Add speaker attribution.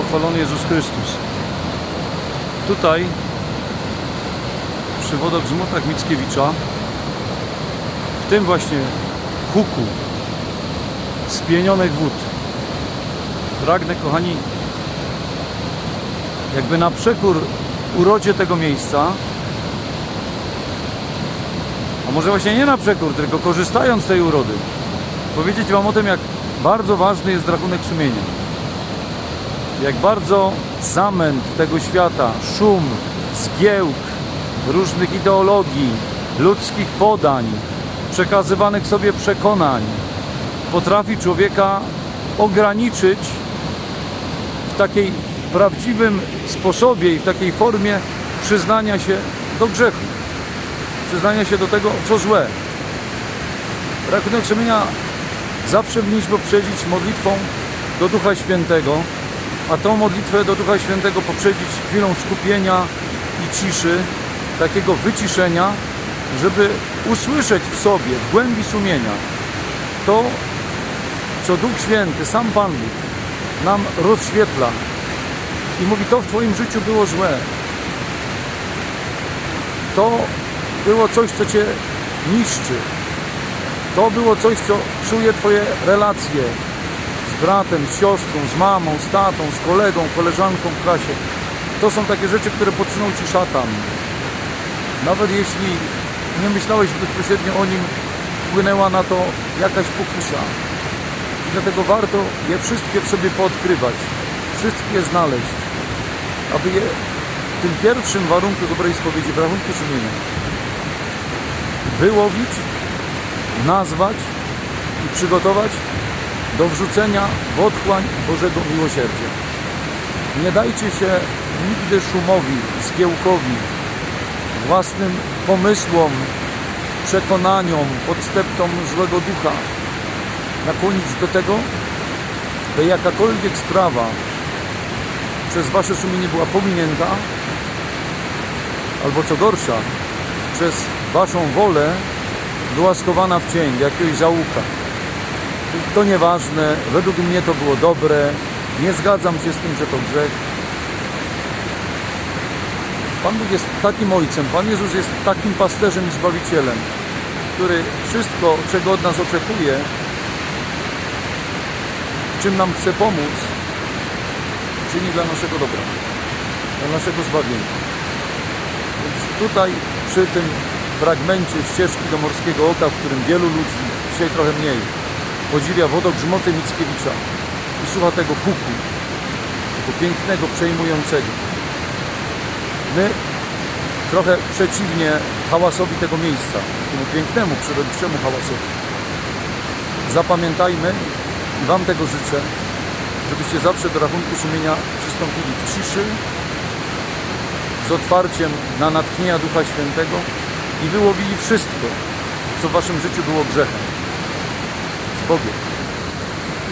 Speaker 1: pochwalony Jezus Chrystus. Tutaj przy wodogrzmotach Mickiewicza w tym właśnie huku spienionych wód pragnę, kochani, jakby na przekór urodzie tego miejsca, a może właśnie nie na przekór, tylko korzystając z tej urody, powiedzieć Wam o tym, jak bardzo ważny jest rachunek sumienia. Jak bardzo zamęt tego świata, szum, zgiełk, różnych ideologii, ludzkich podań, przekazywanych sobie przekonań, potrafi człowieka ograniczyć w takiej prawdziwym sposobie i w takiej formie przyznania się do grzechu, przyznania się do tego, co złe. Rachunek sumienia zawsze powinniśmy poprzedzić modlitwą do Ducha Świętego, a tą modlitwę do Ducha Świętego poprzedzić chwilą skupienia i ciszy, takiego wyciszenia, żeby usłyszeć w sobie, w głębi sumienia to, co Duch Święty, sam Pan Bóg nam rozświetla i mówi, to w Twoim życiu było złe. To było coś, co Cię niszczy. To było coś, co psuje Twoje relacje z bratem, z siostrą, z mamą, z tatą, z kolegą, koleżanką w klasie. To są takie rzeczy, które podsunął Ci szatan. Nawet jeśli nie myślałeś bezpośrednio o nim, wpłynęła na to jakaś pokusa. I dlatego warto je wszystkie w sobie poodkrywać, wszystkie znaleźć, aby je w tym pierwszym warunku dobrej spowiedzi, w rachunku sumienia, wyłowić, nazwać i przygotować do wrzucenia w otchłań Bożego Miłosierdzia. Nie dajcie się nigdy szumowi, zgiełkowi, własnym pomysłom, przekonaniom, podstępom złego ducha nakłonić do tego, by jakakolwiek sprawa przez wasze sumienie była pominięta, albo co gorsza, przez waszą wolę była schowana w cień jakiegoś załuka. To nieważne, według mnie to było dobre, nie zgadzam się z tym, że to grzech. Pan Bóg jest takim ojcem, Pan Jezus jest takim pasterzem i zbawicielem, który wszystko, czego od nas oczekuje, czym nam chce pomóc, czyni dla naszego dobra, dla naszego zbawienia. Więc tutaj przy tym fragmencie ścieżki do Morskiego Oka, w którym wielu ludzi, dzisiaj trochę mniej, podziwia wodogrzmoty Mickiewicza i słucha tego huku, tego pięknego, przejmującego. My trochę przeciwnie hałasowi tego miejsca, temu pięknemu, przyrodniczemu hałasowi. Zapamiętajmy i Wam tego życzę, żebyście zawsze do rachunku sumienia przystąpili w ciszy, z otwarciem na natchnienia Ducha Świętego i wyłowili wszystko, co w Waszym życiu było grzechem. Z Bogiem.